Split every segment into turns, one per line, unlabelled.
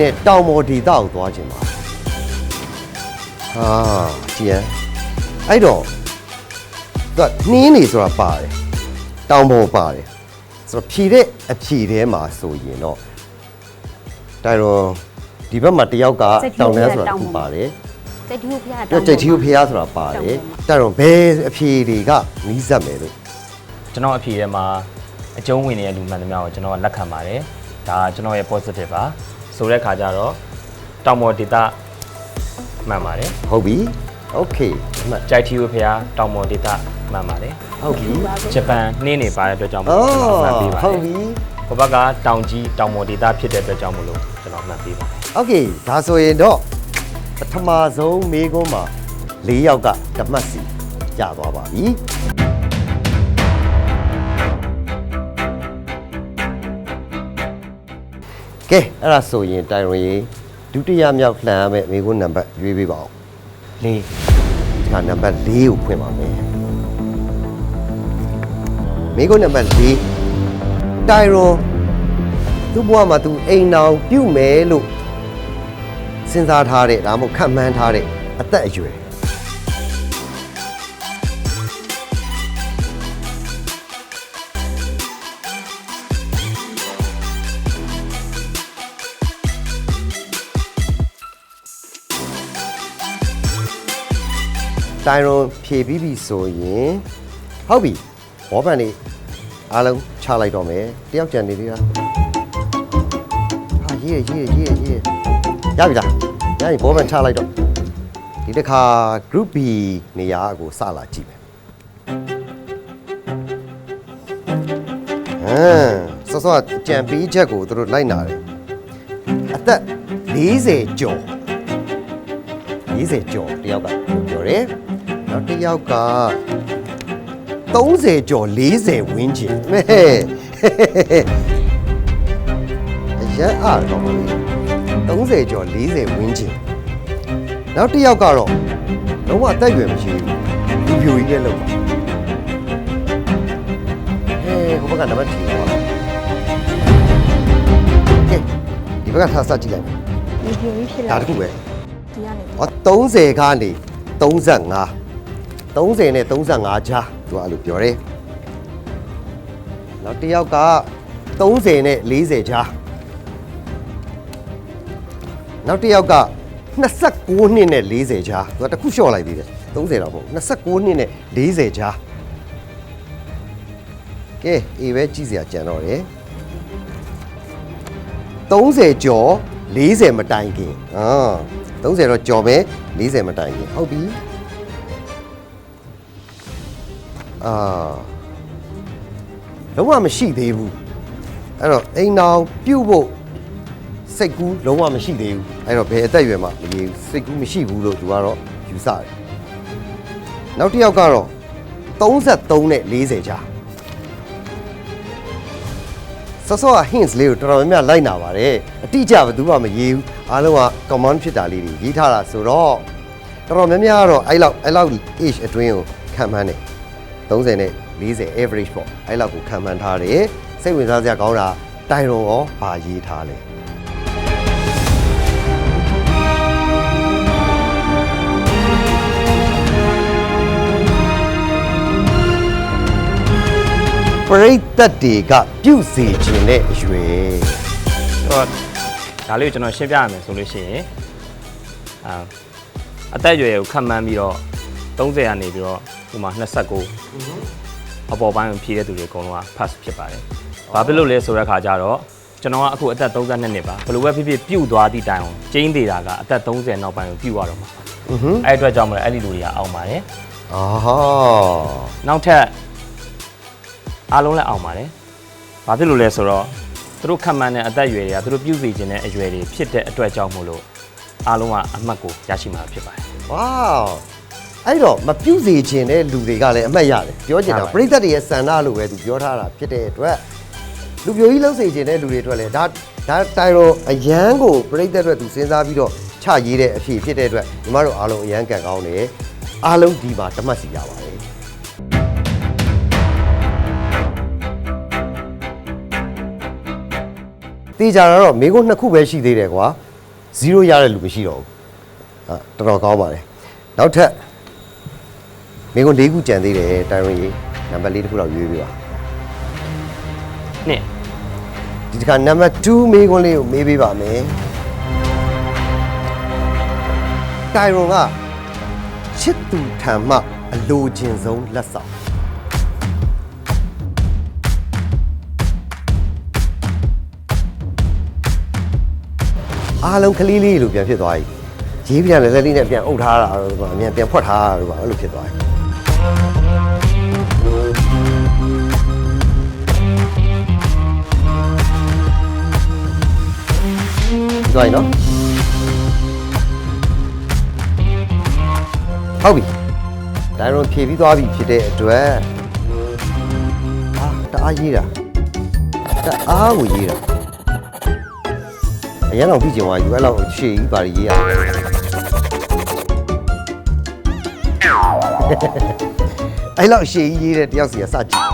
နဲ့တောင်ပေါ်ဒေသကိုသွားခြင်းပါဟာကြည်ရန်အဲ့တော့သူကနှင်းနေဆိုတာပါတယ်တောင်ပေါ်ပါတယ်ဆိုတော့ဖြည်တဲ့အဖြည်ထဲမှာဆိုရင်တော့တိုင်တော့ဒီဘက်မှာတယောက်က
စိတ်ထီး
တောင်တန်းဆိုတာ
တောင်
ခု
ပေါ်
ပါတယ်
ကျိတ်တီကိုဖျား
ပြจิตတီကိုဖျားဆိုတာပါတယ်တိုင်တော့ဘယ်အဖြည်တွေကနီးစပ်မယ်လို့
ကျွန်တော်အဖြေထဲမှာအကျုံးဝင်နေတဲ့လူမှန်သမျှကိုကျွန်တော်ကလက်ခံပါတယ်ဒါကကျွန်တော်ရဲ့ positive ပါ ဆိုတဲ့ခါကျတော့တောင်ပေါ်ဒေတာမှန်ပါတယ်
ဟုတ်ပြီโอเคအမှတ်
ကြိုက်တီကိုဖျားတောင်ပေါ်ဒေတာမှန်ပါတယ်
ဟုတ်ပြီ
ဂျပန်နှင်းနေပါတဲ့အတွက်ကြောင့်မို့
အော်
ကျွန်တော်မှတ်ပေးပါတ
ဟုတ်
ယ်
ပြီ
ဟိုဘက်ကတောင်ကြီးတောင်ပေါ်ဒေတာဖြစ်တဲ့အတွက်ကြောင့်မို့လို့ကျွန်တော်မှတ်ပေးပါတယ်
โอเคဒါဆိုရင်တော့ပထမဆုံးမေးခွန်းမှာ၄ယောက်ကဓမ္မတ်စီရသွားပါပြီ ကဲအဲ့ဒါဆိုရင်တိုင်ရွန်ရေဒုတိယမြောက်လှန်ရမယ့်မေးခွန်းနံပါတ်ရွေးပေးပါဦး
လေး
ဒီကနံပါတ်၄ကိုဖွင့်ပါမယ်မေးခွန်းနံပါတ်၄တိုင်ရွန်သူ့ဘဝမှာသူအိမ်အောင်ပြုတ်မယ်လို့စဉ်းစားထားတဲ့ဒါမှမဟုတ်ခံမှန်းထားတဲ့အသက်အရွယ် တိုင်ရွန်ဖြည့်ပြီးပြီဆိုရင်ဟုတ်ပြီဘောပန်နေအားလုံးချလိုက်တော့မယ်တယောက်ကြံနေသေးလားဟာရေးရရေးရရေးရရေးရရပြီလားရရင်ဘောပန်ချလိုက်တော့ဒီတစ်ခါ group B နေရာကိုစလာကြည့်မယ်ဟမ်စောစောကြံပေးချက်ကိုသူတို့လိုက်နာတယ်အသက်40ကျော်40ကျော်တယောက်ကပြောတယ် နောက်တစ်ယောက်က30ကျော်40ဝန်းကျင်မဲအရက်အားတော့မလေး30ကျော်40ဝန်းကျင်နောက်တစ်ယောက်ကတော့လုံးဝအသက်အရွယ်မရှိဘူးလူပြိုကြီးနဲ့လောက်ပါဟဲဟိုဘက်ကနံပါတ်2ပါကဲဒီဘက်ကထားစကြည့်လိုက်မယ်
ဒီပြိုကြီးဖြစ်
ဒါ
လာ
တစ်ခုပဲ
ဒီကနေ။
အော်30ကနေ35 30နဲ့35ကြားသူကအဲ့လိုပြောတယ်။နောက်တစ်ယောက်က30နဲ့40ကြား။နောက်တစ်ယောက်က29နှစ်နဲ့40ကြားသူကတစ်ခုလျှော့လိုက်သေးတယ်30တော့မဟုတ်29နှစ်နဲ့40ကြားကဲအေးပဲကြည့်စရာကြံတော့တယ်30ကျော်40မတိုင်ခင်အာ30တော့ကျော်ပဲ40မတိုင်ခင်ဟုတ်ပြီ အာလုံးဝမရှိသေးဘူးအဲ့တော့အိမ်အောင်ပြုတ်ဖို့စိတ်ကူးလုံးဝမရှိသေးဘူးအဲ့တော့ဘယ်အသက်အရွယ်မှာမရေးဘူးစိတ်ကူးမရှိဘူးလို့သူကတော့ယူဆတယ်နောက်တစ်ယောက်ကတော့33နဲ့40ကြားဆော့ဆော့က hints လေးကိုတော်တော်များများလိုက်နာပါတယ်အတိအကျဘယ်သူမှမရေးဘူးအားလုံးက command ဖြစ်တာလေးတွေရေးထားတာဆိုတော့တော်တော်များများကတော့အဲ့လောက်အဲ့လောက် age အတွင်းကိုခံမှန်းတယ် 30နဲ့40 average ပေါ့အဲ့လောက်ကိုခံမှန်းထားတယ်စိတ်ဝင်စားစရာကောင်းတာတိုင်ရုံရောဗာရေးထားလဲပရိသတ်တွေကပြုတ်စေခြင်းတဲ့အရွယ်
ဆိုတော့ဒါလေးကိုကျွန်တော်ရှင်းပြရမယ်ဆိုလို့ရှိရင်အာအသက်အရွယ်ကိုခန့်မှန်းပြီးတော့30ကနေပြီးတော့ ဥမာ29အပေါ်ပိုင်းကိုဖြည့်တဲ့သူတွေအကုန်လုံးက pass ဖြစ်ပါတယ်။ဘာဖြစ်လို့လဲဆိုတဲ့ခါကျတော့ကျွန်တော်ကအခုအသက်32နှစ်ပါဘယ်လိုပဲဖြစ်ဖြစ်ပြုတ်သွားသည့်တိုင်အောင်ကျင်းသေးတာကအသက်30နောက်ပိုင်းကိုပြုတ်ရတော့မှာ
อือဟึ
အဲ့အတွက်ကြောင့်မလို့အဲ့ဒီလူတွေကအောင်ပါတယ်
အာဟာ
နောက်ထပ်အားလုံးလည်းအောင်ပါတယ်။ဘာဖြစ်လို့လဲဆိုတော့သူတို့ခံမှန်းတဲ့အသက်အရွယ်တွေကသူတို့ပြုစုခြင်းတဲ့အရွယ်တွေဖြစ်တဲ့အတွက်ကြောင့်မို့လို့အားလုံးကအမှတ်ကိုရရှိမှာဖြစ်ပါတယ်
ဝေါ အဲ့တော့မပြုတ်စေခြင်းတဲ့လူတွေကလည်းအမှတ်ရတယ်ပြောချင်တာ
ဟုတ်ပါ
ပရိသတ်တွေရဲ့စံနာလို့ပဲသူပြောထားတာဖြစ်တဲ့အတွက်လူပြိုကြီးလှုပ်စေခြင်းတဲ့လူတွေအတွက်လည်းဒါဒါတိုင်ရောအရန်ကိုပရိသတ်အတွက်သူစဉ်းစားပြီးတော့ချရေးတဲ့အဖြစ်ဖြစ်တဲ့အတွက်ညီမတို့အားလုံးအရန်ကန်ကောင်းတယ်အားလုံးဒီမှာတမတ်စီရပါတယ်တေးကြတာတော့မိကုန်းနှစ်ခုပဲရှိသေးတယ်ကွာ0ရတဲ့လူမရှိတော့ဘူးဟာတော်တော်ကောင်းပါတယ်နောက်ထပ် မိကုန်း၄ခုကြံသေးတယ်တိုင်ရွန်ကြီးနံပါတ်၄တစ်ခုတော့ရွေးပေးပါ
နှစ်
ဒီတစ်ခါနံပါတ်2မိကုန်းလေးကိုမေးပေးပါမယ်တိုင်ရွန်ကချစ်သူထံမှအလိုချင်ဆုံးလက်ဆောင်အားလုံးကလေးလေးလိုပြန်ဖြစ်သွားပြီရေးပြန်လည်းလက်လေးနဲ့ပြန်အုပ်ထားတာတော့အမြန်ပြန်ဖွက်ထားတာတော့အဲ့လိုဖြစ်သွားပြီ သွားရင်နော်ဟုတ်ပြီဒါတော့ဖြည့်ပြီးသွားပြီဖြစ်တဲ့အတွက်အာတအားရေးတာတအားကိုရေးတာအရင်တော့ပြီးကျင်သွားယူအဲ့လောက်ရှေ့ကြီးပါရေးရ အဲ့လောက်ရှေ့ကြီးရေးတဲ့တယောက်စီကစကြည့်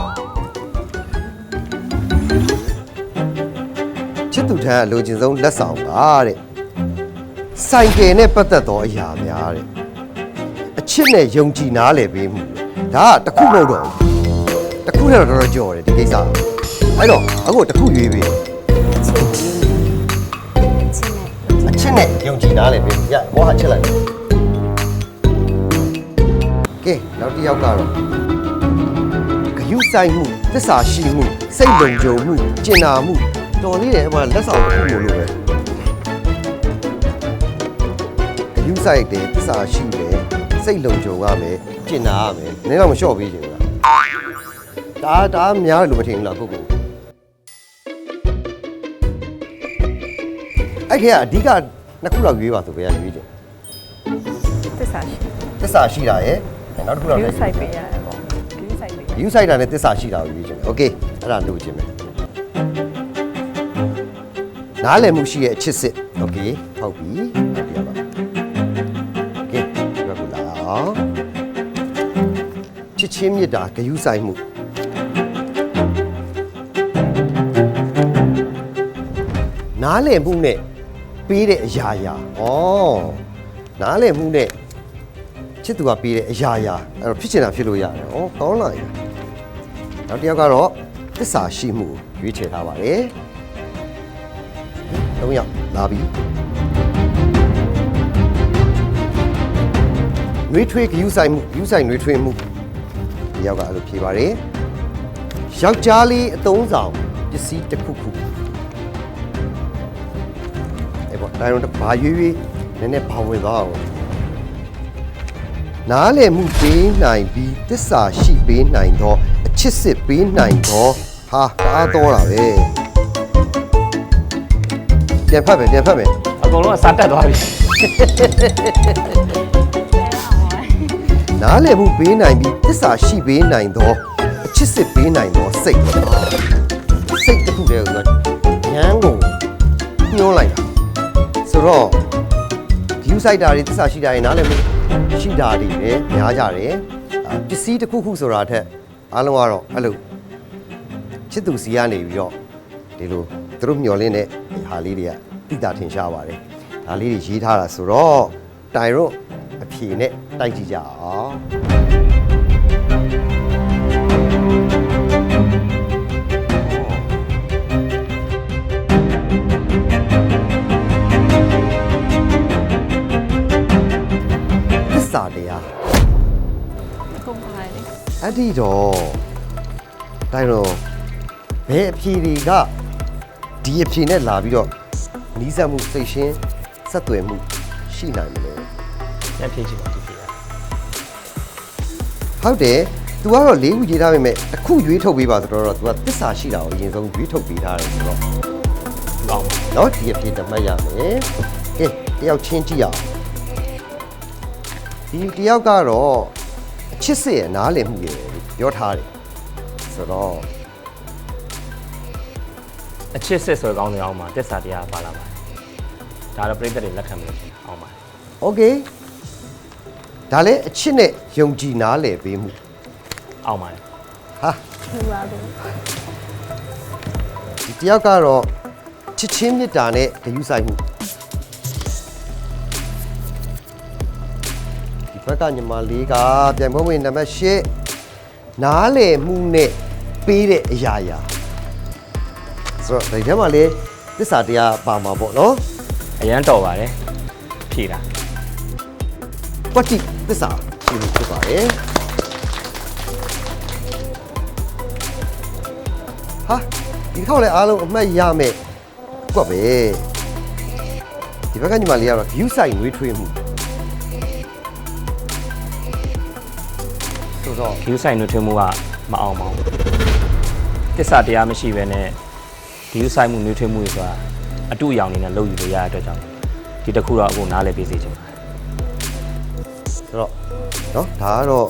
ချစ်သူထမ်းလိုချင်ဆုံးလက်ဆောင်ပါတဲ့စိုင်ကယ်နဲ့ပတ်သက်သောအရာများတဲ့အချစ်နဲ့ယုံကြည်နားလည်ပေးမှုဒါကတစ်ခုမဟုတ်တော့ဘူးတစ်ခုနဲ့တော့တော်တော်ကြော်တယ်ဒီကိစ္စအဲ့တော့အခုတစ်ခုရွေးပေး
ချင်းနဲ့
အချစ်နဲ့ယုံကြည်နားလည်းပဲရဘောဟာချစ်လိုက် ကဲနောက်တစ်ယောက်ကတော့ဂယုဆိုင်မှုသစ္စာရှိမှုစိတ်လုံခြုံမှုကျင်နာမှုတော်လေးတယ်ဟိုလက်ဆောင်တစ်ခုလို့ပဲဂယုဆိုင်တယ်သစ္စာရှိတယ်စိတ်လုံခြုံရမယ်ကျင်နာရမယ်နည်းတော့မလျှော့ပေးချင်ဘူးလားဒါဒါများတယ်လို့မထင်ဘူးလားကိုကိုအဲ့ခေတ်ကအဓိကနှစ်ခုလောက်ရွေးပါဆိုပဲရွေးကြတယ်
သစ္စာရှိ
သစ္စာရှိတာရယ် နောက်တစ်ခုလောက်
ဒီ
လည်း
ဆိုင်ပေးရတယ်ပေါ့ဒီဆိုင်ပေး
ယူဆိုင်တာနဲ့သစ္စာရှိတာကိုရွေးကြတယ်โอเคအဲ့ဒါလုပ်ခြင်းပဲနားလည်မှုရှိရဲ့အချစ်စစ်โอเคဟုတ်ပြီနောက်တစ်ယောက်ပါโอเคဒီဘက်ကလာအောင်ချစ်ချင်းမြတ်တာဂယုဆိုင်မှုနားလည်မှုနဲ့ပေးတဲ့အရာရာဩနားလည်မှုနဲ့ ချစ်သူကပေးတဲ့အရာရာအဲ့တော့ဖြစ်ချင်တာဖြစ်လို့ရတယ်ဩကောင်းလာပြီနောက်တစ်ယောက်ကတော့သစ္စာရှိမှုကိုရွေးချယ်ထားပါတယ်သုံးယောက်လာပြီနှွေးထွေးဂယူဆိုင်မှုဂယူဆိုင်နှွေးထွေးမှုဒီယောက်ကအဲ့လိုဖြေပါတယ်ယောက်ျားလေးအသုံးဆောင်ပစ္စည်းတစ်ခုခုအဲ့ပေါ့တိုင်းတော့ဘာရွေးရွေးနည်းနည်းဘာဝင်သွားအောင် နားလည်မှုပေးနိုင်ပြီးတစ္ဆာရှိပေးနိုင်သောအချစ်စစ်ပေးနိုင်သောဟာတအားတော်တာပဲပြန်ဖတ်မယ်ပြန်ဖတ်မယ်
အကုန်လုံးကစားတက်သွားပြီ
နားလည်မှုပေးနိုင်ပြီးတစ္ဆာရှိပေးနိုင်သောအချစ်စစ်ပေးနိုင်သောစိတ်ပေါ့စိတ်တစ်ခုတည်းကညမ်းကိုညှိုးလိုက်တာဆိုတော့ view site တာတွေသစ္စာရှိတာတွေနားလည်မှု ရှိတာတွေလည်းများကြတယ်အာပစ္စည်းတစ်ခုခုဆိုတာထက်အားလုံးကတော့အဲ့လိုချစ်သူစီကနေပြီးတော့ဒီလိုသူတို့မျှော်လင့်တဲ့ဟာလေးတွေကတိတာထင်ရှားပါတယ်ဒါလေးတွေရေးထားတာဆိုတော့တိုင်တော့အဖြေနဲ့တိုက်ကြည့်ကြအောင် စ္စာတရား
ကုန်ပါတယ်
အဲ့ဒီတော့တိုင်တော့ဘယ်အဖြေတွေကဒီအဖြေနဲ့လာပြီးတော့နီးစပ်မှုစိတ်ရှင်းဆက်သွယ်မှုရှိနိုင်မလဲ
ညဖြေချင်ပါဒီဖြေ
ဟုတ်တယ် तू ကတော့၄ခုရေးထားပေမဲ့တစ်ခုရွေးထုတ်ပေးပါဆိုတော့ तू ကသစ္စာရှိတာကိုအရင်ဆုံးရွေးထုတ်ပေးထားတယ်ဆိုတော့ဟုတ်နော်ဒီအဖြေတမတ်ရမယ်ကဲတယောက်ချင်းကြည့်ရအောင် ဒီတယောက်ကတော့အချစ်စစ်ရဲ့နားလည်မှုရဲ့ပြောထားတယ်ဆိုတော့
အချစ်စစ်ဆွဲကောင်းတဲ့အောင်မှာတက်စာတရားပါလာပါတယ်ဒါတော့ပြိတ္တတွေလက်ခံလို့အောင်ပါတယ်
โอเคဒါလည်းအချစ်နဲ့ယုံကြည်နားလည်ပေးမှု
အောင်ပါတယ်
ဟာ
ထူပါဘူး
ဒီတယောက်ကတော့ချစ်ချင်းမြတ်တာနဲ့ဂရုစိုက်မှု က်ကညီမလေးကပြန်ပွဲဝင်နံပါတ်၈နားလေမှုနဲ့ပေးတဲ့အရာရာဆိုတော့ဒီထဲမှာလေသစ္စာတရားပါမှာပေါ့နော်
အရန်တော်ပါတယ်ဖြေတာ
ကွက်တိသစ္စာရှိလို့ဖြစ်ပါတယ်ဟာဒီခေါက်လည်းအားလုံးအမှတ်ရမယ်ကွက်ပဲဒီဘက်ကညီမလေးကတော့ view site နှွေးထွေးမှု ဆိုတော့
view site နှွေးထွေးမှုကမအောင်ပါဘူးတစ္ဆာတရားမရှိဘဲနဲ့ view site မှုနှွေးထွေးမှုတွေဆိုတာအတူအယောင်နေနဲ့လုပ်ယူလို့ရတဲ့အတွက်ကြောင့်ဒီတစ်ခုတော့အခုနားလည်ပေးစေချင်ပါတယ်
ဆိုတော့เนาะဒါကတော့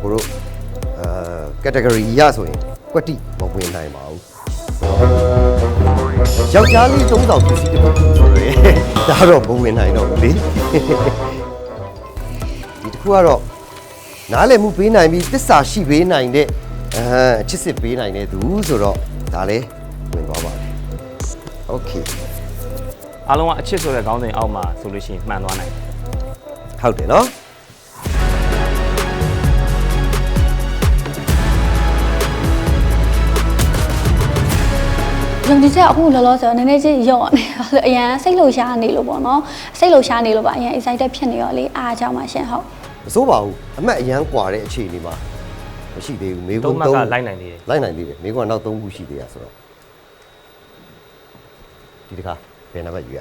ကိုတို့အဲ category ရဆိုရင်ကွက်တိမဝင်နိုင်ပါဘူးယောက်ျားလေးသုံးဆောင်ပစ္စည်းတစ်ခုဆိုရယ်ဒါတော့မဝင်နိုင်တော့ဘူးလေဒီတစ်ခုကတော့ နားလည်မှုပေးနိုင်ပြီးတစ္ဆာရှိပေးနိုင်တဲ့အဲချစ်စစ်ပေးနိုင်တဲ့သူဆိုတော့ဒါလည်းဝင်သွားပါတယ်။ Okay
အားလုံးကအချစ်ဆိုတဲ့ခေါင်းစဉ်အောက်မှာဆိုလို့ရှိရင်မှန်သွားနိုင်တယ်
ဟုတ်တယ်နော်
ယုံကြည်ချက်အခုလောလောဆယ်နည်းနည်းချင်းယုံနေအရန်စိတ်လှုပ်ရှားနေလို့ပေါ့နော်စိတ်လှုပ်ရှားနေလို့ပါအရန် excited ဖြစ်နေရောလေအားကြောင့်ပါရှင်ဟုတ်
မစိုးပါဘူးအမှတ်အရန်ကွာတဲ့အခြေအနေမှာမရှိသေးဘူးမေ
ခွ
န်းသုံး
မှတ်ကလိုက်နိုင်သေးတယ်
လိုက်နိုင်သေးတယ်မေခွန်းကနောက်3ခုရှိသေးရဆိုတော့ဒီတခါဘယ်နံပါတ်ယူရ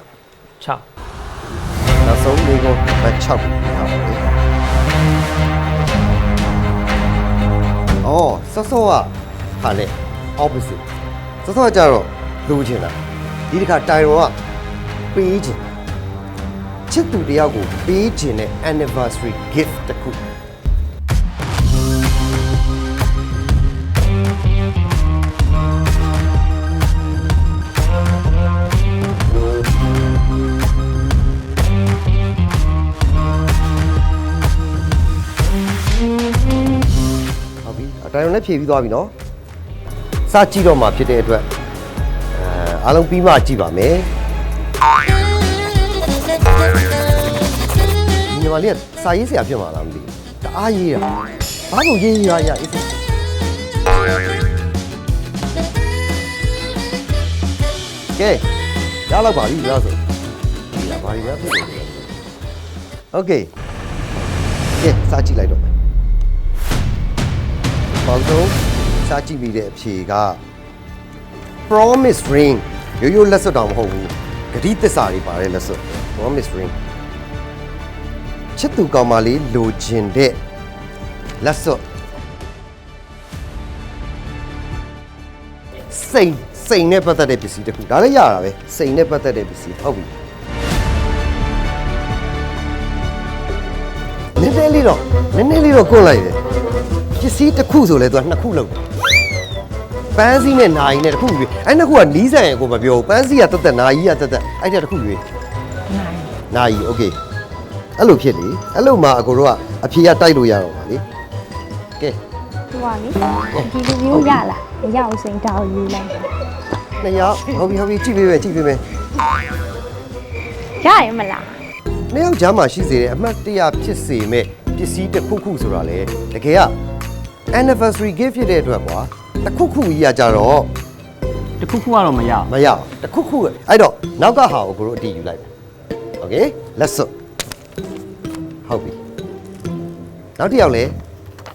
6
နောက်ဆုံးမေခွန်းဘတ်6ခုထားပါလေအော်ဆော့ဆော့ကဟာလေ opposite ဆော့ဆော့ကြတော့လိုချင်တာဒီတခါတိုင်ရောကပေးချင်တာ ချစ်သူတယောက်ကိုပေးချင်တဲ့ anniversary gift တစ်ခုဟုတ်ပြီအတိုင်းလည်းဖြည့်ပြီးသွားပြီနော်စကြည့်တော့မှဖြစ်တဲ့အတွက်အဲအားလုံးပြီးမှကြည့်ပါမယ် မလေးကစာရေးဆရာဖြစ်မှာလားမသိဘူးတအားရေးတာဘာလို့ရေးရရအေးစိကဲရတော့ပါပြီလားဆိုဒီလားဘာကြီးများဖြစ်နေလဲโอเคကဲစကြည့်လိုက်တော့မယ် ပေါင်းဆုံးစားကြည့်ပြီးတဲ့အဖြေက promise ring ရိုးရိုးလက်စွပ်တောင်မဟုတ်ဘူးဂတိသစ္စာတွေပါတယ်လက်စွပ် promise ring ချစ်သူကောင်မလေးလိုချင်တဲ့လက်စွပ်စိန်စိန်နဲ့ပတ်သက်တဲ့ပစ္စည်းတစ်ခုဒါလည်းရတာပဲစိန်နဲ့ပတ်သက်တဲ့ပစ္စည်းဟုတ်ပြီနည်းနည်းလေးတော့နည်းနည်းလေးတော့ကိုယ်လိုက်တယ် ပစ္စည်းတစ်ခုဆိုလဲသူကနှစ်ခုလောက်တယ်ပန်းစည်းနဲ့နာယီနဲ့တစ်ခုရွေးအဲ့နှစ်ခုကနီးစံရဲ့ကိုမပြောဘူးပန်းစည်းကတက်တက်နာယီကတက်တက်အဲ့ဒါတစ်ခုရွေး
နိုင်
နာယီโอเค အဲ့လိုဖြစ်လေအဲ့လိုမှအကိုတို့ကအဖြေကတိုက်လို့ရတော့ပါလေကဲ
သူကလေဒီလူမျိုးရလားမရအောင်စိန်တောင်းယူလိုက်
နှစ်ယောက်ဟုတ်ပြီဟုတ်ပြီကြည့်ပေးမယ်ကြည့်ပေးမယ်
ရရမလား
နှစ်ယောက်ကြားမှာရှိစေတဲ့အမှတ်တရဖြစ်စေမဲ့ပစ္စည်းတစ်ခုခုဆိုတာလေတကယ်က anniversary gift ဖြစ်တဲ့အတွက်ကွာတစ်ခုခုကြီးကကြတော့
တခုခုကတော့မရဘူး
မရအောင်တစ်ခုခုအဲ့တော့နောက်ကဟာကိုကိုတို့အတီးယူလိုက်မယ်โอเคလက်စွပ် ဟုတ်ပြီနောက်တစ်ယောက်လဲ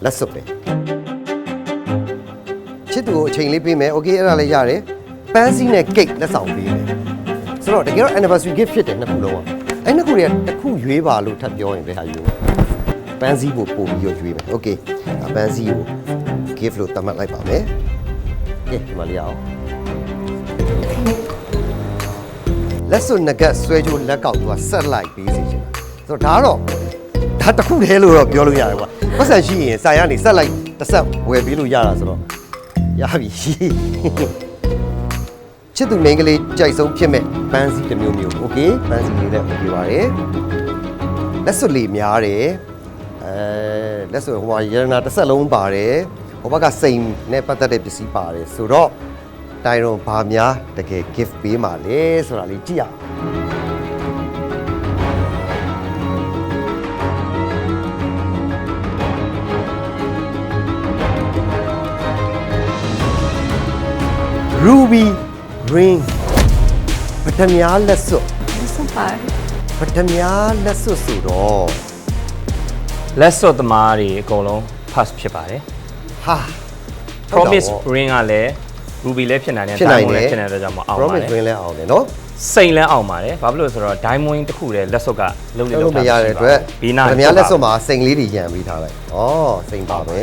လက်စွပ်ပဲချစ်သူကိုအချိန်လေးပေးမယ်โอเคအဲ့ဒါလည်းရတယ်ပန်းစည်းနဲ့ cake လက်ဆောင်ပေးမယ်ဆိုတော့တကယ်တော့ anniversary gift ဖြစ်တယ်နှစ်ခုလုံးอ่ะအဲ့နှစ်ခုတွေကတစ်ခုရွေးပါလို့ထပ်ပြောရင်ဘယ်ဟာရွေးမလဲပန်းစည်းကိုပို့ပြီးတော့ရွေးမယ်โอเคပန်းစည်းကို gift လို့သတ်မှတ်လိုက်ပါမယ်ကဲဒီမှာလေးရအောင် လက်စွပ်ငကတ်ဆွဲကြိုးလက်ကောက်သူကဆက်လိုက်ပေးစီချင်တာဆိုတော့ဒါကတော့ ဒါတစ်ခုတည်းလို့တော့ပြောလို့ရတယ်ကွာပတ်စံရှိရင်စာရနေဆက်လိုက်တစ်ဆက်ဝယ်ပေးလို့ရတာဆိုတော့ရပြီချစ်သူမိန်းကလေးကြိုက်ဆုံးဖြစ်မဲ့ပန်းစည်းတစ်မျိုးမျိုးโอเคပန်းစည်းလေးနဲ့ပြပါတယ်လက်စွပ်လေးများတယ်အဲလက်စွပ်ဟိုမှာရတနာတစ်ဆက်လုံးပါတယ်ဟိုဘက်ကစိန်နဲ့ပတ်သက်တဲ့ပစ္စည်းပါတယ်ဆိုတော့ တိုင်ရွန်ဘာများတကယ် gift ပေးမှာလဲဆိုတာလေးကြည့်ရအောင် ruby ring ပထမလက်စွပ်
စွတ်ပါတယ်
ပထမလက်စွပ်ဆိုတော့
လက်စွပ်သမားတွေအကုန်လုံး pass ဖြစ်ပါတယ်
ဟာ
promise ring ကလည်း ruby လည်းဖြစ်နိုင်တယ်
ဖြစ်နိုင်
diamond
တယ်
လည်းဖြစ်နိုင်တဲ့ကြောင့်မအောင်ပါ
promise
နဲ့
ring လဲအောင်တယ်နော်
စိန်လည်းအောင်ပါတယ်ဘာဖြစ်လို့လဲဆိုတော့ diamond တစ်ခုတည်းလက်စွပ်ကလုံးနေ
အဲ့
လို့
လိုမရတဲ့အတွက်
ဘီနာ
ပထမလက်စွပ်မှာစိန်လေးတွေရံပြီးထားလိုက်ဩစိန်ပါပဲ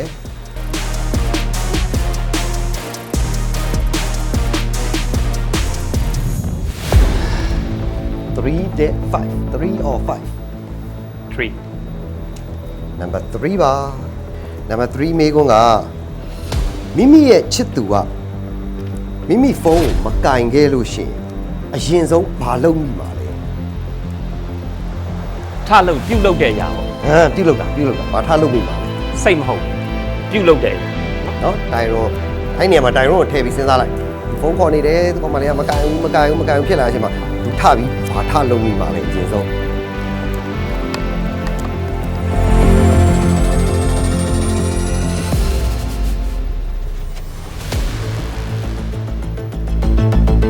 3 de 5 3 or 5
3
number 3ပါ number 3မေးခွန်းကမိမိရဲ့ချစ်သူကမိမိဖုန်းကိုမကင်ခဲ့လို့ရှိရင်အရင်ဆုံးဘာလုပ်မိမှာလဲ
ထလို့ပြုတ်လုတ်တဲ့အရာပေါ့
ဟမ်ပြုတ်လောက်တာပြုတ်လောက်တာဘာထားလုပ်မိမှာလဲ
စိတ်မဟုတ်ဘူးပြုတ်လုတ်တဲ့အရာ
နော်တိုင်ရွန်အဲ့နေရာမှာတိုင်ရွန်ကိုထည့်ပြီးစဉ်းစားလိုက်ဖုန်းခေါ်နေတယ်ဒီကောင်မလေးကမကင်ဘူးမကင်ဘူးမကင်ဘူးဖြစ်လာတဲ့အချိန်မှာသူ ထပြီးဘာထလုပ်မိမှာလဲအရင်ဆုံး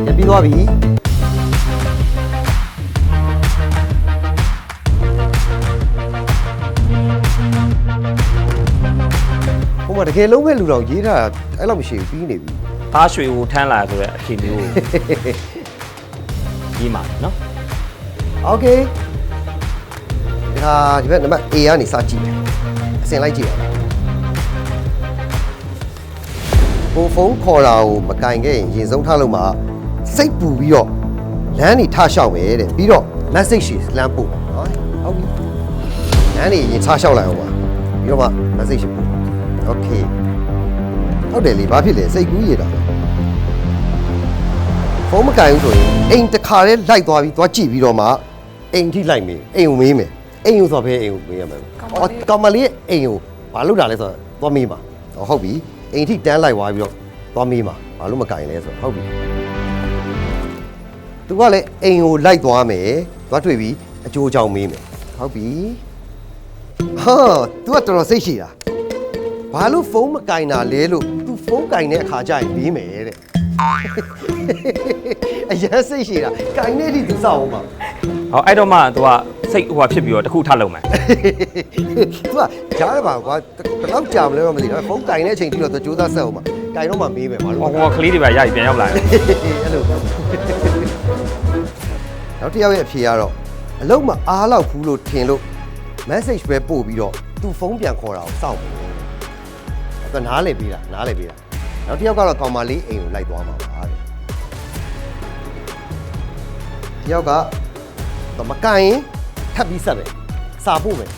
ရပြီးသွားပြီဟိုမှာတကယ်လုံးမဲ့လူတော်ရေးထားတာအဲ့လောက်မရှိဘူးပြီးနေပြီ
သားရွှေကိုထမ်းလာဆိုတဲ့အဖြစ်မျိုးကို ကြီးမှာနော်
โอเคဒီဟာဒီဘက်နံပါတ် A ကနေစကြည့်တယ်အစင်လိုက်ကြည့်ပါဘိုဖုန်းခေါ်တာကိုမကင်ခဲ့ရင်ရင်ဆုံးထားလို့မှစိတ်ပူပြီးတော့လမ်းနေထရှောက်မယ်တဲ့ပြီးတော့ message ရှိလမ်းပို့နော်ဟုတ်ပြီလမ်းနေရင်ချရှောက်လိုက်အောင်ပါပြီးတော့မှ message ပို့โอเคဟုတ်တယ်လေဘာဖြစ်လဲစိတ်ကူးရတာ ဖုန်းမကင်ဘူးဆိုရင်အိမ်တစ်ခါတည်းလိုက်သွားပြီးသွားကြည့်ပြီးတော့မှအိမ်ထိလိုက်မေးအိမ်ကိုမေးမယ်အိမ်ကိုဆိုတော့ဘယ်အိမ်ကိုမေးရမလဲအော်ကောင်မလေးရဲ့အိမ်ကိုဘာလုပ်တာလဲဆိုတော့သွားမေးပါဟောဟုတ်ပြီအိမ်ထိတန်းလိုက်သွားပြီးတော့သွားမေးပါဘာလို့မကင်လဲဆိုတော့ဟုတ်ပြီသူကလည်းအိမ်ကိုလိုက်သွားမယ်သွားတွေ့ပြီးအကျိုးကြောင့်မေးမယ်ဟုတ်ပြီဟာ तू ကတော်တော်စိတ်ရှိတာဘာလို့ဖုန်းမကင်တာလဲလို့ तू ဖုန်းကင်တဲ့အခါကျရင်မေးမယ်တဲ့ အရင်စိတ်ရှိတာကိုင်နေသည့်သူစောက်အောင်ပါ
ဟောအဲ့တော့မှသူကစိတ်ဟိုဟာဖြစ်ပြီးတော့တစ်ခုထလောက်မယ်
သူကကြားရပါကွာဘယ်တော့ကြာမလဲတော့မသိဘူးဖုန်းကိုင်တဲ့အချိန်ထိတော့သူစူးစမ်းဆက်အောင်ပါကိုင်တော့မှမေးမယ်ဘာလို့
ဟောဟိုကကလေးတွေပဲရပြီပြန်ရောက်လာတယ်
အဲ့လိုနောက်တစ်ယောက်ရဲ့အဖြေကတော့အလုံးမအားလောက်ဘူးလို့ထင်လို့ message ပဲပို့ပြီးတော့သူဖုန်းပြန်ခေါ်တာကိုစောင့်တယ်။အဲ့တော့နားလေပေးတာနားလေပေးတာနောက်တစ်ယောက်ကတော့ကောင်မလေးအိမ်ကိုလိုက်သွားမှာပါတဲ့ ယောက်ကမကန်ရင်ထပ်ပြီးဆက်မယ်စာပို့မယ်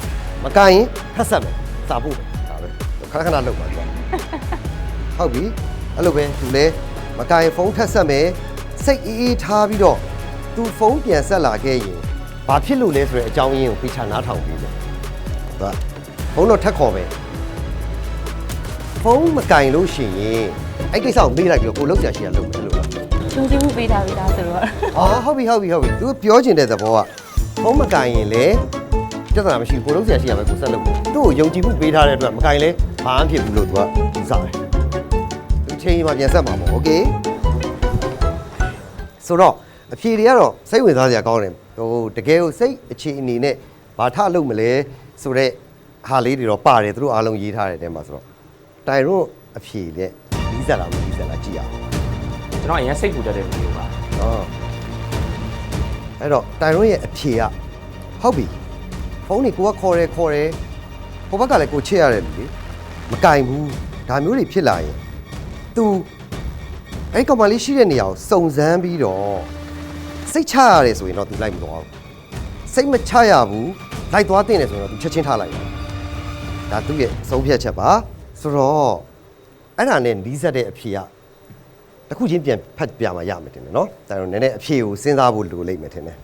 မကန်ရင်ထပ်ဆက်မယ်စာပို့မယ်ဒါပဲခဏခဏလုပ်ပါကြွားဟုတ်ပြီအဲ့လိုပဲသူလဲမကင်ဖုန်းထက်ဆက်မယ်စိတ်အေးအေးထားပြီးတော့သူဖုန်းပြန်ဆက်လာခဲ့ရင်ဘာဖြစ်လို့လဲဆိုတဲ့အကြောင်းရင်းကိုဖိချာနားထောင်ပြီးတယ်သူကဖုန်းတော့ထက်ခေါ်ပဲဖုန်းမကင်လို့ရှိရင်အဲ့ကိစ္စကိုမေးလိုက်ပြီးတော့ကိုလုံးကြရှိရလုပ်မယ် လို့လား
ကျူးကျူးပေးထားပြီးသားဆိုတော့
အော်ဟုတ်ပြီဟုတ်ပြီဟုတ်ပြီသူပြောချင်တဲ့သဘောကဖုန်းမကင်ရင်လေပြဿနာမရှိဘူးကိုလုံးကြရှိရမယ်ကိုဆက်လုပ်မယ်သူ့ကိုယုံကြည်မှုပေးထားတဲ့အတွက်မကင်လဲဘာမှဖြစ်ဘူးလို့သူကယူဆတယ်သူချိန်ရင်မှပြန်ဆက်မှာပေါ့โอเค ဆိုတော့အဖြေတွေကတော့စိတ်ဝင်စားစရာကောင်းတယ်ဟိုတကယ်ကိုစိတ်အခြေအနေနဲ့ဘာထလုပ်မလဲဆိုတော့ဟာလေးတွေတော့ပါတယ်သူတို့အားလုံးရေးထားတဲ့တဲမှာဆိုတော့တိုင်ရွန်းအဖြေနဲ့ပြီးဆက်လာမပြီးဆက်လာကြည့်အောင်
ကျွန်တော်အရင်စိတ်ပူတတ်တဲ့လူပါ
ဟောအဲ့တော့တိုင်ရွန်းရဲ့အဖြေကဟုတ်ပြီဖုန်းတွေကိုကခေါ်တယ်ခေါ်တယ်ဟိုဘက်ကလည်းကိုချစ်ရတယ်လူလေမကင်ဘူးဒါမျိုးတွေဖြစ်လာရင် तू အဲ့ကောင်မလေးရှိတဲ့နေရာကိုစုံစမ်းပြီးတော့စိတ်ချရတယ်ဆိုရင်တော့ तू လိုက်မသွားဘူးစိတ်မချရဘူးလိုက်သွားတင်တယ်ဆိုရင်တော့ तू ချက်ချင်းထားလိုက်တယ်ဒါသူ့ရဲ့ဆုံးဖြတ်ချက်ပါဆိုတော့အဲ့ဒါနဲ့နီးစပ်တဲ့အဖြေက တစ်ခုချင်းပြန်ဖတ်ပြမှာရမယ်တင်တယ်နော်ဒါတော့နည်းနည်းအဖြေကိုစဉ်းစားဖို့လိုလိမ့်မယ်ထင်တယ်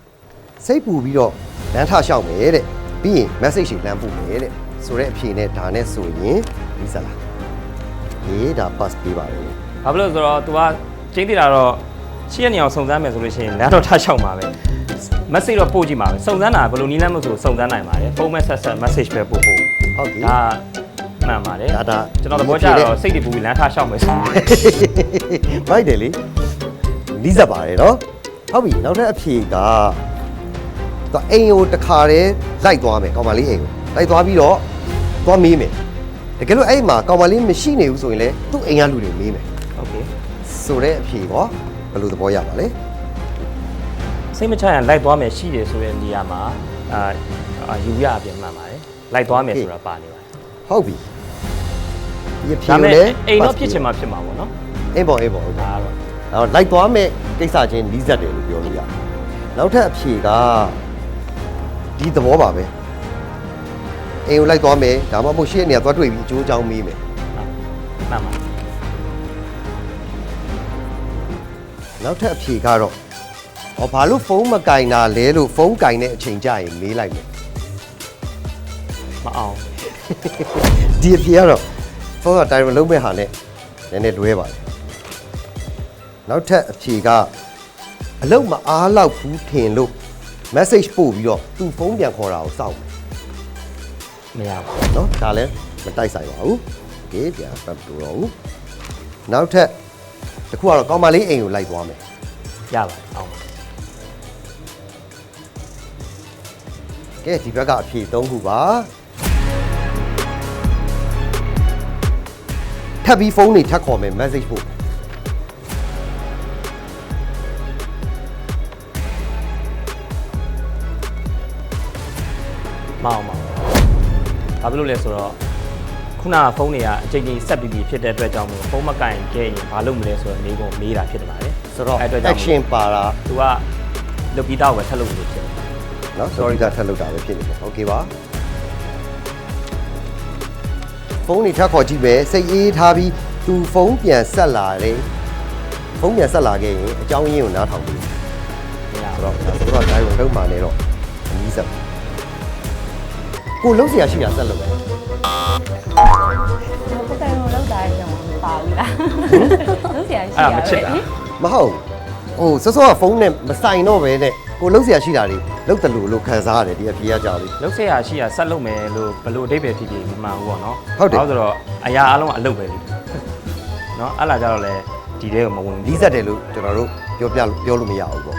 စိတ်ပူပြီးတော့လမ်းထလျှောက်မယ်တဲ့ပြီးရင် message တွေလမ်းပို့မယ်တဲ့ဆိုတဲ့အဖြေနဲ့ဒါနဲ့ဆိုရင်နီးစပ်လားအေးဒါ pass ပေးပါလေ
ဘာဖြစ်လို့လဲဆိုတော့ तू ကချင်းတိတာတော့ရှေ့ရနေအောင်စုံစမ်းမယ်ဆိုလို့ရှိရင်လမ်းတော့ထချောက်မှာပဲ message တော့ပို့ကြည့်မှာပဲစုံစမ်းတာဘယ်လိုနည်းလမ်းမဆိုစုံစမ်းနိုင်ပါတယ်ဖုန်း message ဆက် message ပဲပို့ဖို့
ဟုတ်ပြီ
ဒါ မှန်ပါတယ်
ဒါဒါ
ကျွန်တော်သဘောကျတော့စိတ်တွေပူပြီးလမ်းထချောက်မယ်ဆို
ဘိုက်တယ်လေ နီးစပ်ပါတယ်နော်ဟုတ်ပြီနောက်ထပ်အဖြေကသူအိမ်ကိုတခါတည်းလိုက်သွားမယ်ကောင်မလေးအိမ်ကိုလိုက်သွားပြီးတော့သွားမေးမယ်တကယ်လို့အဲ့မှာကောင်မလေးမရှိနေဘူးဆိုရင်လေသူ့အိမ်ကလူတွေမေးမယ်
โอเค
ဆိုတဲ့အဖြေပေါ့ဘယ်လိုသဘောရပါလဲ
စိတ်မချရလိုက်သွားမယ်ရှိတယ်ဆိုတဲ့နေရာမှာအာအာယူရအပြင်မှန်ပါတယ်လိုက်သွားမယ်ဆိုတာပါနေပါတယ်
ဟုတ်ပြီ ဒီအဖြေ
ဒါ
ကို
မဲ့
လည်း
အိမ်တော့ဖြစ်ချင်မှဖြစ်မှာပေါ့နော်
အိမ်ပေါ့အိမ်ပေါ့ဟုတ်ပါ
ဒါတော့
တော့လိုက်သွားမဲ့ကိစ္စချင်းနီးစပ်တယ်လို့ပြောလို့ရတယ်နောက်ထပ်အဖြေကဒီသဘောပါပဲအိမ်ကိုလိုက်သွားမယ်ဒါမှမဟုတ်ရှေ့နေရာသွားတွေ့ပြီးအကျိုးအကြောင်းမေးမယ်
မှန်ပါ
နောက်ထပ်အဖြေကတော့ဟောဘာလို့ဖုန်းမကင်တာလဲလို့ဖုန်းကင်တဲ့အချိန်ကြရင်မေးလိုက်မယ်
မအောင်
ဒီအဖြေကတော့ ဖုန်းကတိုင်ရလုံးမဲ့ဟာနဲ့နည်းနည်းတွဲပါတယ်နောက်ထပ်အဖြေကအလုတ်မအားလောက်ဘူးထင်လို့ message ပို့ပြီးတော့သူဖုန်းပြန်ခေါ်တာကိုစောင့်မယ်
မရဘူး
เนาะဒါလည်းမတိုက်ဆိုင်ပါဘူးโอเคပြန်ပတ်တူတော့ဘူးနောက်ထပ်တစ်ခုကတော့ကောင်းမလေးအိမ်ကိုလိုက်သွားမယ်
ရပါတယ်အောင်ပါ
ကဲဒီဘက်ကအဖြေ၃ခုပါ ထပ်ပြီးဖုန်းတွေထပ်ခေါ်မယ် message ပို့
မအောင်ပါ။ဘာဖြစ်လို့လဲဆိုတော့ခုနကဖုန်းတွေကအချိန်ချင်းဆက်ပြီးပြီးဖြစ်တဲ့အတွက်ကြောင့်မို့ဖုန်းမကင်ခဲ့ရင်ဘာလုပ်မလဲဆိုတော့နေကုန်မေးတာဖြစ်လာတယ်။
ဆိုတော့
အဲ့အတွက်ကြောင့်
action ပါတာ
သူကလုပ်ပြီးသားကိုပဲဆက်လုပ်လို့ဖြစ်တယ်။
နော် sorry ဒါထပ်လုပ်တာပဲဖြစ်နေတယ်။ Okay ပါ။ ဖုန်းတွေထပ်ခေါ်ကြည့်ပဲစိတ်အေးထားပြီးသူဖုန်းပြန်ဆက်လာတယ်ဖုန်းပြန်ဆက်လာခဲ့ရင်အကြောင်းရင်းကိုနားထောင်ပြီးဆိုတော့ဆိုတော့ဒါကိုတော့မှလည်းတော့အနည်းဆုံးကိုလုံးစရာရှိတာဆက်လုပ်တယ်
ကိုယ်ကတော့လောက်တာရအောင်ပါဘူးလားလုံးစရာရှိ
တာ
အဲ့
ဒါမချစ်တာ
မဟုတ်ဟိုစောစောကဖုန်းနဲ့မဆိုင်တော့ပဲနဲ့ကိုလုံးစရာရှိတာလေး လုံးတလူလို့ခံစားရတယ်ဒီအပြေးကကြာပြီ
လုတ်ဆက်ရရှိရဆက်လုပ်မယ်လို့ဘယ်လို့အတိတ်ပဲဖြစ်ဖြစ်မမှန်ဘူးပေါ့နော်
ဟုတ်တယ်
ဘာလို့ဆိုတော့အရာအလုံးကအလုပ်ပဲလေနော်အဲ့လာကြတော့လေဒီတဲကိုမဝင်
လီးဆက်တယ်လို့ကျွန်တော်တို့ပြောပြလို့ပြောလို့မရဘူးပေါ့